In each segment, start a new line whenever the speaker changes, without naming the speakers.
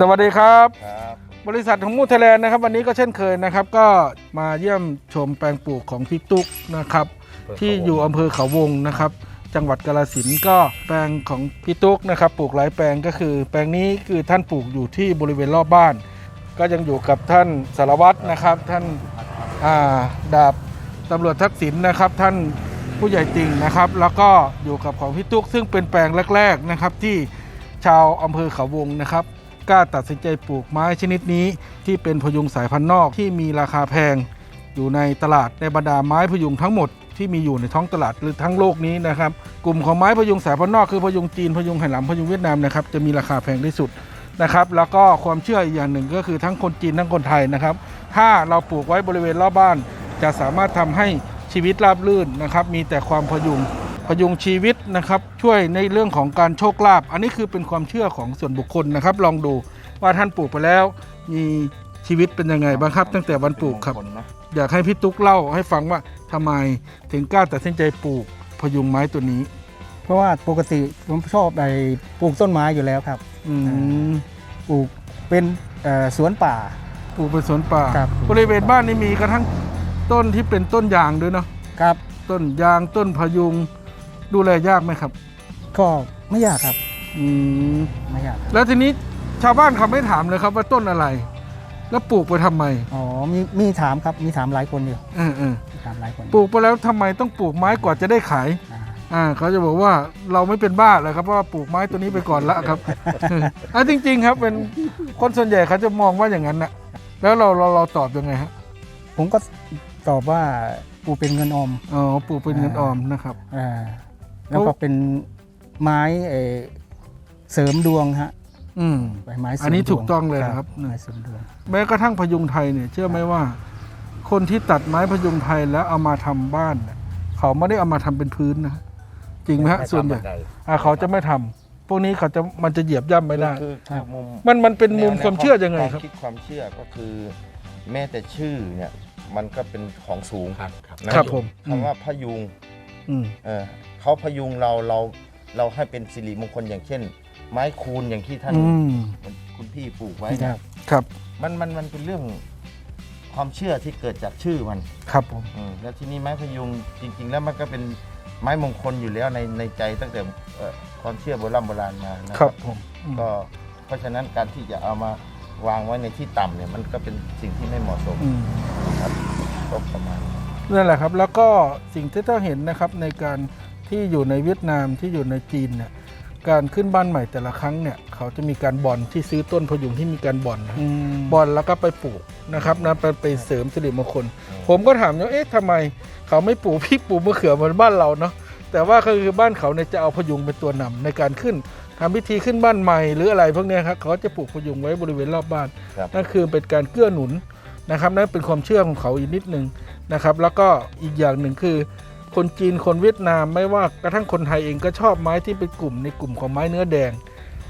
สวัสดีครับ
ครับ
บริษัทของมูไทยแลนด์นะครับ วันนี้ก็เช่นเคยนะครับ ก็มาเยี่ยมชมแปลงปลูกของพี่ตุ๊กนะครับ ที่อยู่อำเภอเขาวงนะครับ จังหวัดกาฬสินธุ์ก็แปลงของพี่ตุ๊กนะครับ ปลูกหลายแปลงก็คือ แปลงนี้คือท่านปลูกอยู่ที่บริเวณรอบบ้าน ก็ยังอยู่กับท่านสารวัตรนะครับ ท่านอ่าดาบตำรวจทักษิณนะครับ ท่านผู้ใหญ่ติ่งนะครับ แล้วก็อยู่กับของพี่ตุ๊กซึ่งเป็นแปลงแรก ๆนะครับที่ชาวอำเภอเขาวงนะครับ กล้าตัดสินใจปลูกไม้ชนิดนี้ ที่เป็นพยุงสายพันธุ์นอกที่มีราคาแพง อยู่ในตลาดในบรรดาไม้พยุงทั้งหมดที่มีอยู่ในท้องตลาดหรือทั้งโลกนี้นะครับ กลุ่มของไม้พยุงสายพันธุ์นอกคือพยุงจีนพยุงไหหลำพยุงเวียดนามนะครับจะมีราคาแพงที่สุดนะครับ แล้วก็ความเชื่ออีกอย่างหนึ่งก็คือทั้งคนจีนทั้งคนไทยนะครับ ถ้าเราปลูกไว้บริเวณรอบบ้าน จะสามารถทำให้ชีวิตราบรื่นนะครับ มีแต่ความพยุง พยุงชีวิตนะครับ ช่วยในเรื่องของการโชคลาภอันนี้คือเป็นความเชื่อของส่วนบุคคลนะครับ ลองดูว่าท่านปลูกไปแล้ว มีชีวิตเป็นยังไงบ้างครับ ตั้งแต่วันปลูกครับ
เป็นมงลเนอะ
อยากให้พี่ตุ๊กเล่าให้ฟังว่าทำไมถึงกล้าตัดสินใจปลูกพยุงไม้ตัวนี้
เพราะว่าปกติผมชอบไอ้ปลูกต้นไม้อยู่แล้วครับ
อืม
ปลูกเป็นเอ่อสวนป่า
ปลูกเป็นสวนป่า
ครับ
บริเวณบ้านนี่มีกระทั่งต้นที่เป็นต้นยางด้วยเนาะ
ครับ
ต้นยางต้นพยุง ดูแลยากไหมครับ
ก็ไม่ยากครับ
อืม
ไม่ยากครับ
แล้วทีนี้ชาวบ้านเขาไม่ถามเลยครับว่าต้นอะไร แล้วปลูกไปทำไม
อ๋อมีมีถามครับมีถามหลายคนอยู่
เออเออ
มีถามหลายคน
ปลูกไปแล้วทำไมต้องปลูกไม้กว่าจะได้ขาย
อ่า
อ่าเขาจะบอกว่าเราไม่เป็นบ้าเลยครับเพราะว่าปลูกไม้ตัวนี้ไปก่อนละครับ อะจริง ๆ ครับเป็นคนส่วนใหญ่เขาจะมองว่าอย่างนั้นนะแล้วเราเราเราตอบยังไงฮะ
ผมก็ตอบว่าปลูกเป็นเงินออม
อ๋อปลูกเป็นเงินออมนะครับ
อ่า แล้วก็เป็นไม้เอ่อเสริมดวงฮะ
อืม
ใบไม้เสริม
อันนี้
ดว
ถูกต้องเลยนะครับ
ไม้เสริมดวง
แม้กระทั่งพยุงไทยเนี่ย เชื่อไหมว่า คนที่ตัดไม้พยุงไทยแล้วเอามาทำบ้านเนี่ยเขาไม่ได้เอามาทำเป็นพื้นนะจริงไหมฮะส่วนใหญ่อ่าเขาจะไม่ทำพวกนี้เขาจะมันจะเหยียบย่ำไม่ได้
คือคือมุม
มันมันเป็นมุม
แน
ความเชื่อยังไง
ว
ครับ
คิดความเชื่อก็คือ แม้แต่ชื่อเนี่ยมันก็เป็นของสูง
ครับครับ
ครับผมอืม
คำว่าพยุง
อืม
เออเขาพยุงเราเราเราให้เป็นสิริมงคลอย่างเช่น ไม้คูณอย่างที่ท่าน
อืม
คุณพี่ปลูกไว้
ค
เนี่
รั
ย
บ
ครับ
มันมันมันเป็นเรื่องความเชื่อที่เกิดจากชื่อมัน
ครับผม
อืมแล้วที่นี่ไม้พยุงจริง ๆ แล้วมันก็เป็นไม้มงคลอยู่แล้วในในใจตั้งแต่เอ่อความเชื่อโบราณโบราณมานะ
ค
ค
รั
รั
บบผมอืม
ก็เพราะฉะนั้นการที่จะเอามาวางไว้ในที่ต่ำเนี่ยมันก็เป็นสิ่งที่ไม่เหมาะสม
อืม
นะครับก็ประมาณนี้
นั่นแหละครับ แล้วก็สิ่งที่ต้องเห็นนะครับในการที่อยู่ในเวียดนามที่อยู่ในจีนเนี่ยการขึ้นบ้านใหม่แต่ละครั้งเนี่ยเขาจะมีการบ่อนที่ซื้อต้นพยุงที่มีการบ่อนนะ
อืม
บ่อนแล้วก็ไปปลูกนะครับนะไปไปเสริมสิริมงคล ผมก็ถามว่าเอ๊ะทำไม เขาไม่ปลูกพริกปลูกมะเขือเหมือนบ้านเราเนาะแต่ว่าก็คือบ้านเขาเนี่ยจะเอาพยุงเป็นตัวนำในการขึ้นทำพิธีขึ้นบ้านใหม่หรืออะไรพวกเนี้ยครับเขาจะปลูกพยุงไว้บริเวณรอบบ้าน
ครับ
นั่นคือเป็นการเกื้อหนุนนะครับนั่นเป็นความเชื่อของเขาอีกนิดนึง นะครับ แล้วก็อีกอย่างหนึ่งคือ คนจีนคนเวียดนามไม่ว่ากระทั่งคนไทยเองก็ชอบไม้ที่เป็นกลุ่มในกลุ่มของไม้เนื้อแดง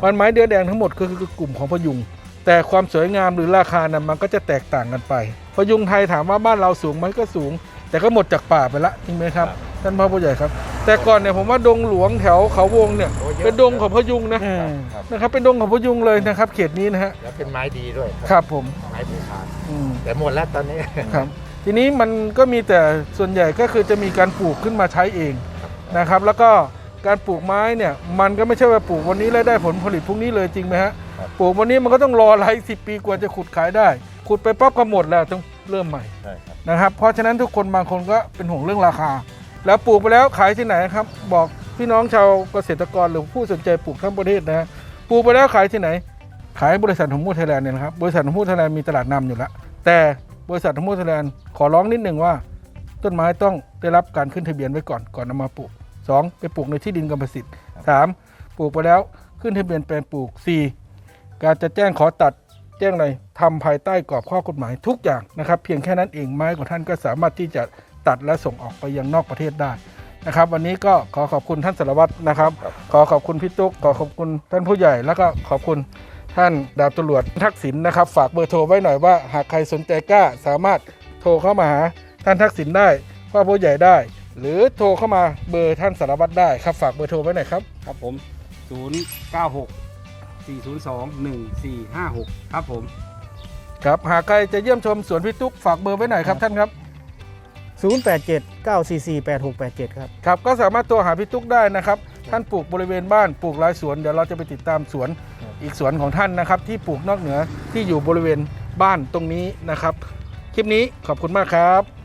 วันไม้เนื้อแดงทั้งหมดก็คือกลุ่มของพยุง แต่ความสวยงามหรือราคานั้นมันก็จะแตกต่างกันไป พยุงไทยถามว่าบ้านเราสูงไหมก็สูง แต่ก็หมดจากป่าไปละจริงไหมครับท่านพ่อผู้ใหญ่ครับ แต่ก่อนเนี่ยผมว่าดงหลวงแถวเขาวงเนี่ยเป็นดงของพยุงนะ
อืม
ครับ
นะครับเป็นดงของพยุงเลยนะครับ เขตนี้นะฮะ
แล้วเป็นไม้ดีด้วย
ครับผม
ไม้ภูคาน
อืม
แต่หมดแล้วตอนนี้
ครับ ทีนี้มันก็มีแต่ส่วนใหญ่ก็คือจะมีการปลูกขึ้นมาใช้เองนะครับ แล้วก็การปลูกไม้เนี่ยมันก็ไม่ใช่ว่าปลูกวันนี้แล้วได้ผลผลิตพรุ่งนี้เลยจริงไหมฮะ
ครับ
ปลูกวันนี้มันก็ต้องรอหลายสิบปีกว่าจะขุดขายได้ ขุดไปปั๊บก็หมดแล้วต้องเริ่มใหม่
ใช่ครับ
นะครับเพราะฉะนั้นทุกคนบางคนก็เป็นห่วงเรื่องราคา แล้วปลูกไปแล้วขายที่ไหนครับ บอกพี่น้องชาวเกษตรกรหรือผู้สนใจปลูกทั้งประเทศนะฮะปลูกไปแล้วขายที่ไหน ขายบริษัทของมูไทยแลนด์เนี่ยนะครับบริษัทของมูไทยแลนด์มีตลาดนำอยู่แล้วแต่ บริษัทของมูไทยแลนด์ขอร้องนิดหนึ่งว่า ต้นไม้ต้องได้รับการขึ้นทะเบียนไว้ก่อนก่อนนำมาปลูกสองไปปลูกในที่ดินกรรมสิทธิ์สามปลูกไปแล้วขึ้นทะเบียนแปลงปลูกสี่การจะแจ้งขอตัดแจ้งอะไรทำภายใต้กรอบข้อกฎหมายทุกอย่างนะครับ เพียงแค่นั้นเองไม้ของท่านก็สามารถที่จะตัดและส่งออกไปยังนอกประเทศได้นะครับ วันนี้ก็ขอขอบคุณท่านสารวัตรนะครับ ขอขอบคุณพี่ตุ๊กขอขอบคุณท่านผู้ใหญ่แล้วก็ขอบคุณ ท่านดาบตำรวจทักษิณนะครับ ฝากเบอร์โทรไว้หน่อยว่า หากใครสนใจกล้าสามารถโทรเข้ามาหาท่านทักษิณได้พ่อผู้ใหญ่ได้ หรือโทรเข้ามาเบอร์ท่านสารวัตรได้ครับฝากเบอร์โทรไว้หน่อยครับ
ครับผม 0 9 6
402 1456 ครับผม
ครับหากใครจะเยี่ยมชมสวนพี่ตุ๊กฝากเบอร์ไว้หน่อยครับท่านครับ
087 944 8687 ครับ
ครับก็สามารถตัวหาพี่ตุ๊กได้นะครับ ท่านปลูกบริเวณบ้านปลูกหลายสวนเดี๋ยวเราจะไปติดตามสวน อีกสวนของท่านนะครับ ที่ปลูกนอกเหนือที่อยู่บริเวณบ้านตรงนี้นะครับ คลิปนี้ขอบคุณมากครับ